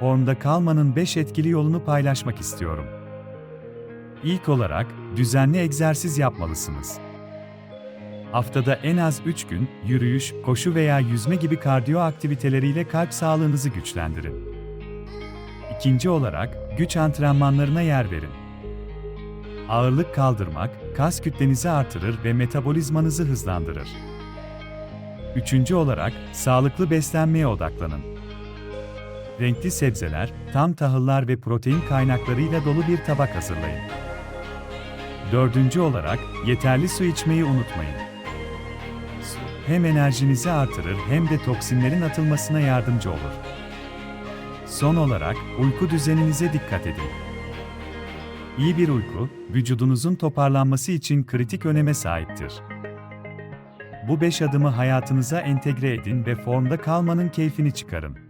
formda kalmanın 5 etkili yolunu paylaşmak istiyorum. İlk olarak, düzenli egzersiz yapmalısınız. Haftada en az 3 gün yürüyüş, koşu veya yüzme gibi kardiyo aktiviteleriyle kalp sağlığınızı güçlendirin. İkinci olarak, güç antrenmanlarına yer verin. Ağırlık kaldırmak, kas kütlenizi artırır ve metabolizmanızı hızlandırır. Üçüncü olarak, sağlıklı beslenmeye odaklanın. Renkli sebzeler, tam tahıllar ve protein kaynaklarıyla dolu bir tabak hazırlayın. Dördüncü olarak, yeterli su içmeyi unutmayın. Hem enerjinizi artırır hem de toksinlerin atılmasına yardımcı olur. Son olarak, uyku düzeninize dikkat edin. İyi bir uyku, vücudunuzun toparlanması için kritik öneme sahiptir. Bu beş adımı hayatınıza entegre edin ve formda kalmanın keyfini çıkarın.